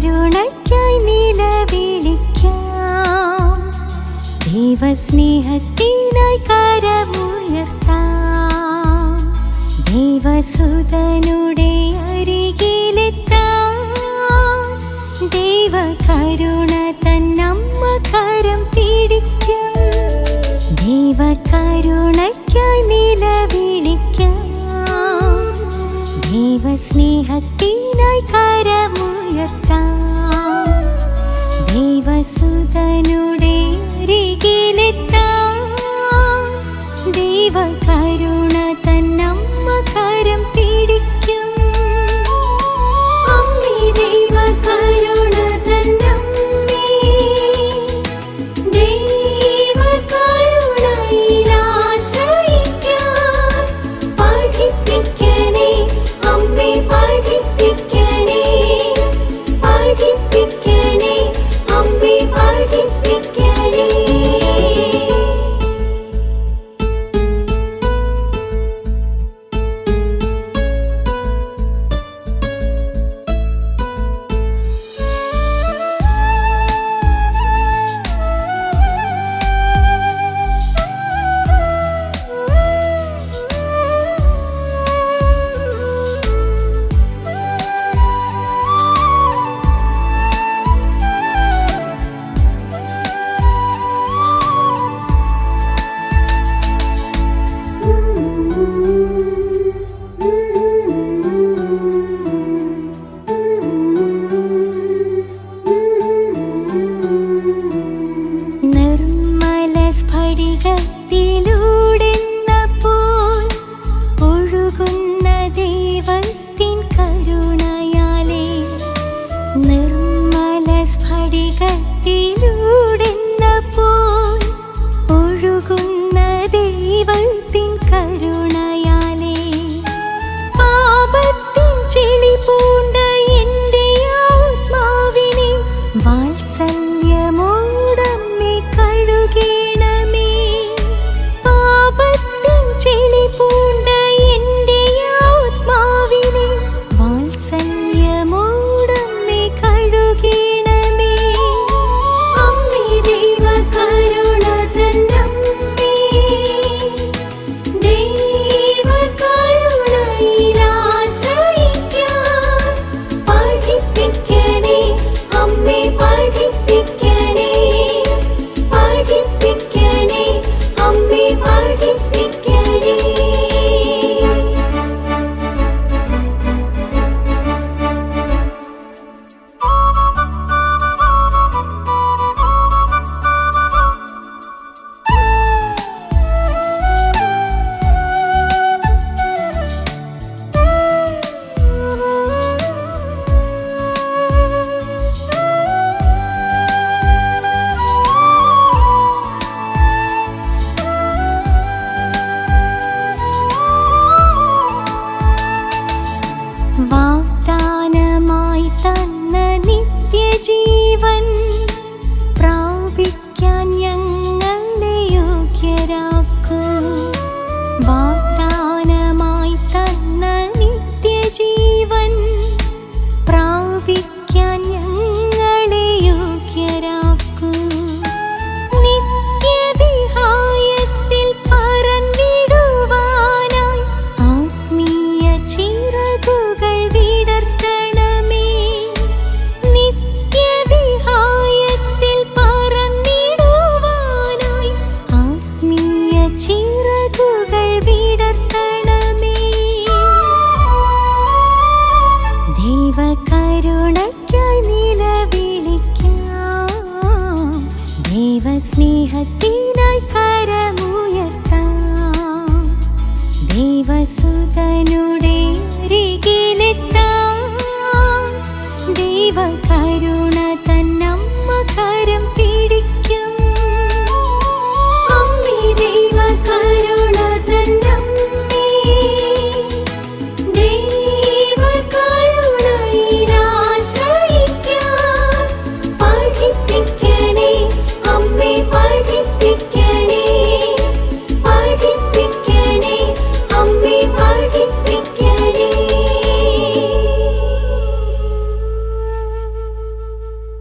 കരുണയ്ക്കായി നിലവിളിക്കാം. ദൈവസ്നേഹത്തിനായി കരമുയർത്താം. ദൈവസുതനുടെ അരികിലെത്താം. ദൈവ കരുണ തന്നമ്മ കരം പിടിക്കാം. ദൈവ കരുണയ്ക്കായി നിലവിളിക്കാം. ദൈവസ്നേഹത്തിനായി കരമുയർത്താം. స్ఫటికత్తిలో ദൈവസ്നേഹത്തിനായി കരമുയർത്താം ദൈവസുതനുടെ അരികിലെത്താം. ദൈവ കരുണ